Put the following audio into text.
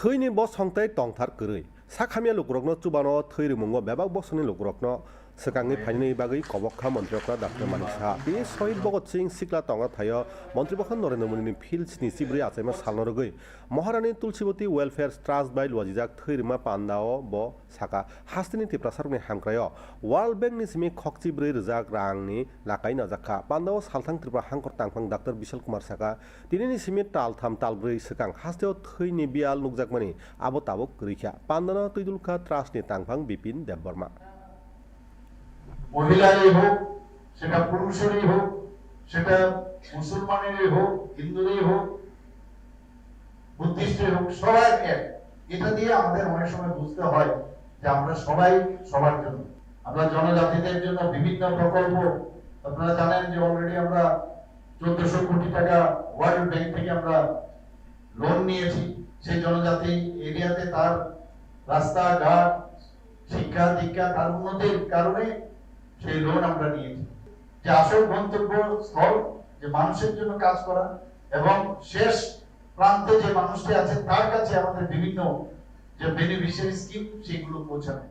থৈনি বস হংতাই টংথার কৃই সাখামিয়া লোকরকনো চুবানো থৈরি মুঙ্গ বেবাক বসনি লোকরকনো सेकांनि फाइनि बागै कबक्खा मन्त्रियकरा डाक्टर मानिक साहा बे शहीद भगत सिंह सिक्ला टंगा थायो मन्त्रिपक्ष नरेन्द्र मोदीनि फिल्ड स्निसि ब्रै आचाइमा सालनो रगै महारानी तुलसीवती वेलफेयर ट्रास्ट बाय लुवाजिजाक थैरिमा पान्दाओ ब साका हास्तिनि तिप्रासारनि हांक्रायो वर्ल्ड बेंकनि सिमि खकचि ब्रै रोजाक रांनि लाकाइ नाजाखा पान्दाओ सालथां त्रिपुरा हांकर तांफां डाक्टर बिशाल कुमार साका दिनैनि सिमि ताल थाम ताल ब्रै सेकां हास्तेयाव थैनि बियाल नुकजाकमानि आबो ताबो गरैखा पान्दानो तैदुलखा ट्रास्टनि तांफां बिपिन देबबर्मा মহিলারই হোক, সেটা পুরুষেরই হোক, সেটা মুসলমানেরই হোক, হিন্দুরই হোক, বুদ্ধিস্টের হোক, সবাই এক। এটা দিয়ে আমাদের অনেক সময় বুঝতে হয় যে আমরা সবাই সবার জন্য। আমরা জনজাতিদের জন্য বিভিন্ন প্রকল্প। আপনারা জানেন যে অলরেডি আমরা চোদ্দশো কোটি টাকা ওয়ার্ল্ড ব্যাংক থেকে আমরা লোন নিয়েছি। সেই জনজাতি এরিয়াতে তার রাস্তাঘাট, শিক্ষা দীক্ষা, তার উন্নতির কারণে সেই লোন আমরা নিয়েছি। যে আসল গন্তব্য স্থল, যে মানুষের জন্য কাজ করা, এবং শেষ প্রান্তে যে মানুষটি আছে, তার কাছে আমাদের বিভিন্ন যে বেনিফিশিয়ারি স্কিম সেগুলো পৌঁছানো